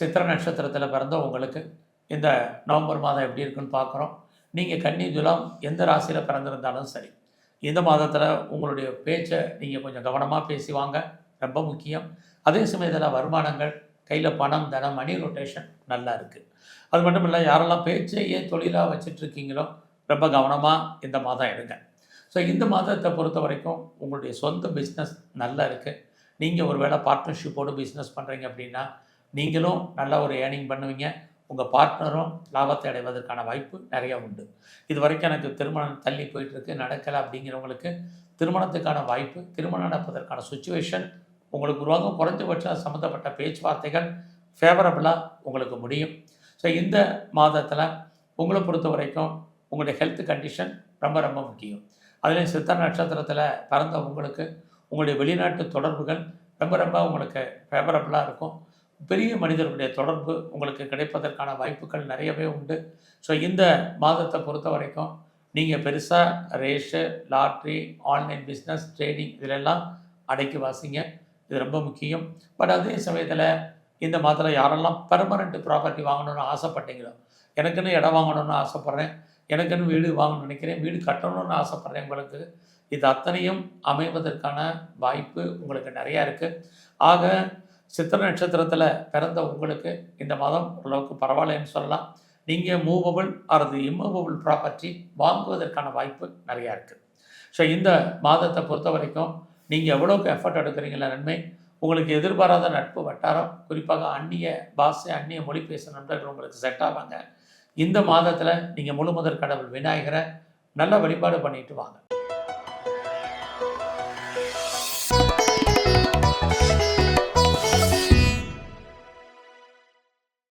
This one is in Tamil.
சித்திர நட்சத்திரத்தில் பிறந்த உங்களுக்கு இந்த நவம்பர் மாதம் எப்படி இருக்குன்னு பார்க்குறோம். நீங்கள் கன்னி துலாம் எந்த ராசியில் பிறந்திருந்தாலும் சரி இந்த மாதத்தில் உங்களுடைய பேச்சை நீங்கள் கொஞ்சம் கவனமாக பேசுவாங்க ரொம்ப முக்கியம். அதே சமயத்தில் வருமானங்கள் கையில் பணம் தனம் மணி ரொட்டேஷன் நல்லா இருக்குது அது மட்டும் இல்லை யாரெல்லாம் பேச்சையே தொழிலாக வச்சிட்ருக்கீங்களோ ரொம்ப கவனமாக இந்த மாதம் எடுங்க. ஸோ இந்த மாதத்தை பொறுத்த வரைக்கும் உங்களுடைய சொந்த பிஸ்னஸ் நல்லா இருக்குது நீங்கள் ஒரு வேளை பார்ட்னர்ஷிப்போடு பிஸ்னஸ் பண்ணுறீங்க அப்படின்னா நீங்களும் நல்ல ஒரு ஏர்னிங் பண்ணுவீங்க. உங்கள் பார்ட்னரும் லாபத்தை அடைவதற்கான வாய்ப்பு நிறைய உண்டு. இது வரைக்கும் எனக்கு திருமணம் தள்ளி போயிட்டுருக்கு. நடக்கலை அப்படிங்கிறவங்களுக்கு திருமணத்துக்கான வாய்ப்பு திருமணம் நடப்பதற்கான சுச்சுவேஷன் உங்களுக்கு உருவாகும். குறைஞ்சபட்சம் சம்மந்தப்பட்ட பேச்சுவார்த்தைகள் ஃபேவரபுளாக உங்களுக்கு முடியும். ஸோ இந்த மாதத்தில் உங்களை பொறுத்த வரைக்கும் உங்களுடைய ஹெல்த் கண்டிஷன் ரொம்ப ரொம்ப முக்கியம். அதுலேயும் சித்த நட்சத்திரத்தில் பிறந்த உங்களுக்கு உங்களுடைய வெளிநாட்டு தொடர்புகள் ரொம்ப ரொம்ப உங்களுக்கு ஃபேவரபுளாக இருக்கும். பெரிய மனிதர்களுடைய தொடர்பு உங்களுக்கு கிடைப்பதற்கான வாய்ப்புகள் நிறையவே உண்டு. ஸோ இந்த மாதத்தை பொறுத்த வரைக்கும் நீங்கள் பெருசாக race lottery online business trading இதிலெல்லாம் அடைக்கி வாசிங்க. இது ரொம்ப முக்கியம். பட் அதே சமயத்தில் இந்த மாதத்தில் யாரெல்லாம் பெர்மனண்ட் ப்ராப்பர்ட்டி வாங்கணும்னு ஆசைப்பட்டீங்களோ எனக்குன்னு இடம் வாங்கணும்னு ஆசைப்பட்றேன் எனக்குன்னு வீடு வாங்கணும்னு நினைக்கிறேன் வீடு கட்டணும்னு ஆசைப்பட்றேன் உங்களுக்கு இது அத்தனையும் அமைவதற்கான வாய்ப்பு உங்களுக்கு நிறையா இருக்குது ஆக சித்திர நட்சத்திரத்தில் பிறந்த உங்களுக்கு இந்த மாதம் ஓரளவுக்கு பரவாயில்லைன்னு சொல்லலாம். நீங்கள் மூவபிள் அல்லது இம்மூவபிள் ப்ராப்பர்ட்டி வாங்குவதற்கான வாய்ப்பு நிறையா இருக்குது ஸோ இந்த மாதத்தை பொறுத்த வரைக்கும் நீங்கள் எவ்வளோக்கு எஃபர்ட் எடுக்கிறீங்களா நன்மை? உங்களுக்கு எதிர்பாராத நட்பு வட்டாரம் குறிப்பாக அந்நிய பாஷை அந்நிய மொழி பேசும் நண்பர்கள் உங்களுக்கு செட் ஆவாங்க. இந்த மாதத்தில் நீங்கள் முழு முதற் கடவுள் விநாயகரை நல்ல வழிபாடு பண்ணிட்டு வாங்க.